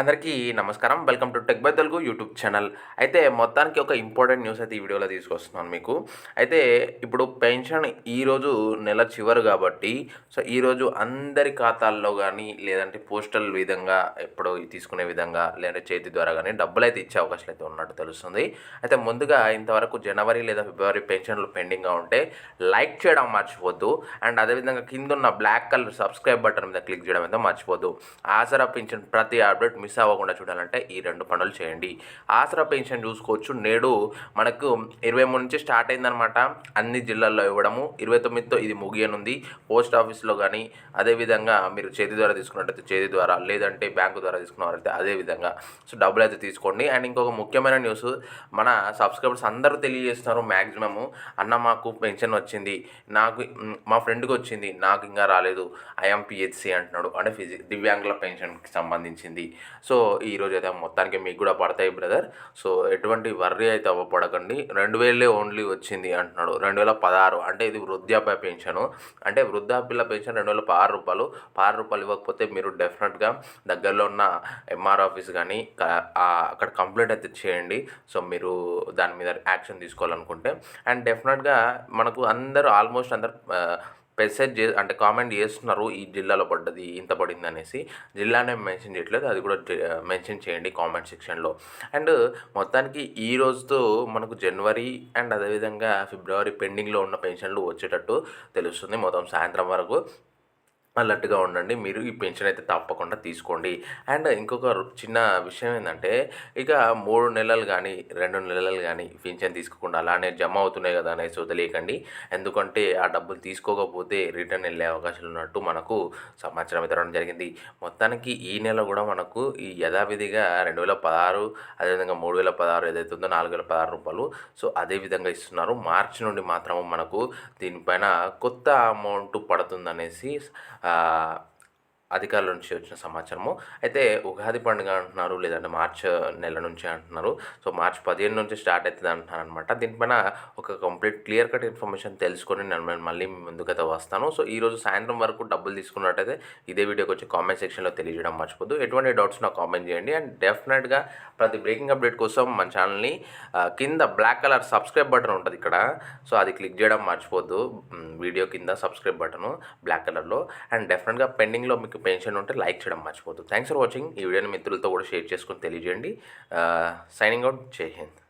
అందరికీ నమస్కారం. Welcome to tech by Telugu YouTube channel. అయితే మొత్తానికి ఒక ఇంపార్టెంట్ న్యూస్ అయితే ఈ వీడియోలో తీసుకొస్తున్నాను మీకు. అయితే ఇప్పుడు పెన్షన్ ఈరోజు నెల చివరు కాబట్టి సో ఈరోజు అందరి ఖాతాల్లో కానీ లేదంటే పోస్టల్ విధంగా ఎప్పుడో తీసుకునే విధంగా లేదంటే చేతి ద్వారా కానీ డబ్బులు అయితే ఇచ్చే అవకాశం అయితే ఉన్నట్టు తెలుస్తుంది. అయితే ముందుగా ఇంతవరకు జనవరి లేదా ఫిబ్రవరి పెన్షన్లు పెండింగ్గా ఉంటే లైక్ చేయడం మర్చిపోద్దు. అండ్ అదేవిధంగా కింద ఉన్న బ్లాక్ కలర్ సబ్స్క్రైబ్ బటన్ మీద క్లిక్ చేయడం అయితే మర్చిపోద్దు. ఆసరా పెన్షన్ ప్రతి అప్డేట్ మిస్ అవ్వకుండా చూడాలంటే ఈ రెండు పనులు చేయండి. ఆసరా పెన్షన్ చూసుకోవచ్చు. నేడు మనకు ఇరవై మూడు నుంచి స్టార్ట్ అయిందనమాట అన్ని జిల్లాల్లో ఇవ్వడము. ఇరవై తొమ్మిదితో ఇది ముగియనుంది. పోస్ట్ ఆఫీస్లో కానీ అదేవిధంగా మీరు చేతి ద్వారా తీసుకున్నట్టయితే చేతి ద్వారా లేదంటే బ్యాంకు ద్వారా తీసుకున్నవారైతే అదే విధంగా. సో డబ్బులు అయితే తీసుకోండి. అండ్ ఇంకొక ముఖ్యమైన న్యూస్ మన సబ్స్క్రైబర్స్ అందరూ తెలియజేస్తున్నారు మ్యాక్సిమము అన్న మాకు పెన్షన్ వచ్చింది. నాకు మా ఫ్రెండ్కి వచ్చింది. నాకు ఇంకా రాలేదు. ఐఎం పిహెచ్సి అంటున్నాడు. అంటే ఫిజి దివ్యాంగుల పెన్షన్కి సంబంధించింది. సో ఈరోజు అయితే మొత్తానికి మీకు కూడా పడతాయి బ్రదర్. సో ఎటువంటి వర్రీ అయితే అవ్వపడకండి. రెండు వేలే ఓన్లీ వచ్చింది అంటున్నాడు. రెండు వేల పదహారు అంటే ఇది వృద్ధాప్య పెన్షన్. అంటే వృద్ధాప్యుల పెన్షన్ రెండు వేల పదహారు రూపాయలు. పదహారు రూపాయలు ఇవ్వకపోతే మీరు డెఫినెట్గా దగ్గరలో ఉన్న ఎంఆర్ ఆఫీస్ కానీ అక్కడ కంప్లైంట్ అయితే చేయండి. సో మీరు దాని మీద యాక్షన్ తీసుకోవాలనుకుంటే. అండ్ డెఫినెట్గా మనకు అందరూ ఆల్మోస్ట్ అందరు మెసేజ్ చే అంటే కామెంట్ చేస్తున్నారు ఈ జిల్లాలో పడ్డది ఇంత పడింది అనేసి. జిల్లానే మెన్షన్ చేయట్లేదు అది కూడా మెన్షన్ చేయండి కామెంట్ సెక్షన్లో. అండ్ మొత్తానికి ఈ రోజుతో మనకు జనవరి అండ్ అదేవిధంగా ఫిబ్రవరి పెండింగ్లో ఉన్న పెన్షన్లు వచ్చేటట్టు తెలుస్తుంది. మొత్తం సాయంత్రం వరకు అలర్ట్గా ఉండండి. మీరు ఈ పెన్షన్ అయితే తప్పకుండా తీసుకోండి. అండ్ ఇంకొక చిన్న విషయం ఏంటంటే ఇక మూడు నెలలు కానీ రెండు నెలలు కానీ పెన్షన్ తీసుకోకుండా అలానే జమ అవుతున్నాయి కదా అనేసి వదిలేయకండి. ఎందుకంటే ఆ డబ్బులు తీసుకోకపోతే రిటర్న్ వెళ్ళే అవకాశాలు ఉన్నట్టు మనకు సమాచారం అయితే రావడం జరిగింది. మొత్తానికి ఈ నెల కూడా మనకు ఈ యథావిధిగా రెండు వేల పదహారు అదేవిధంగా మూడు వేల పదహారు ఏదైతే ఉందో నాలుగు వేల పదహారు రూపాయలు. సో అదే విధంగా ఇస్తున్నారు. మార్చి నుండి మాత్రం మనకు దీనిపైన కొత్త అమౌంట్ పడుతుందనేసి uh, అధికారుల నుంచి వచ్చిన సమాచారము. అయితే ఉగాది పండుగ అంటున్నారు లేదంటే మార్చ్ నెల నుంచి అంటున్నారు. సో మార్చ్ పదిహేను నుంచి స్టార్ట్ అవుతుంది అంటున్నారు అనమాట దీనిపైన ఒక కంప్లీట్ క్లియర్ కట్ ఇన్ఫర్మేషన్ తెలుసుకొని నేను మళ్ళీ- ముందుకైతే వస్తాను. సో ఈరోజు సాయంత్రం వరకు డబ్బులు తీసుకున్నట్టయితే ఇదే వీడియోకి వచ్చి కామెంట్ సెక్షన్లో తెలియజేయడం మర్చిపోద్దు. ఎటువంటి డౌట్స్ నాకు కామెంట్ చేయండి. అండ్ డెఫినెట్గా ప్రతి బ్రేకింగ్ అప్డేట్ కోసం మన ఛానల్ని కింద బ్లాక్ కలర్ సబ్స్క్రైబ్ బటన్ ఉంటుంది ఇక్కడ. సో అది క్లిక్ చేయడం మర్చిపోద్దు. వీడియో కింద సబ్స్క్రైబ్ బటన్ బ్లాక్ కలర్లో. అండ్ డెఫినెట్గా పెండింగ్లో మీకు పెన్షన్ ఉంటే లైక్ చేయడం మర్చిపోద్దు థ్యాంక్స్ ఫర్ వాచింగ్ ఈ వీడియోని మిత్రులతో కూడా షేర్ చేసుకొని తెలియజేయండి. సైనింగ్ అవుట్ జై హింద్.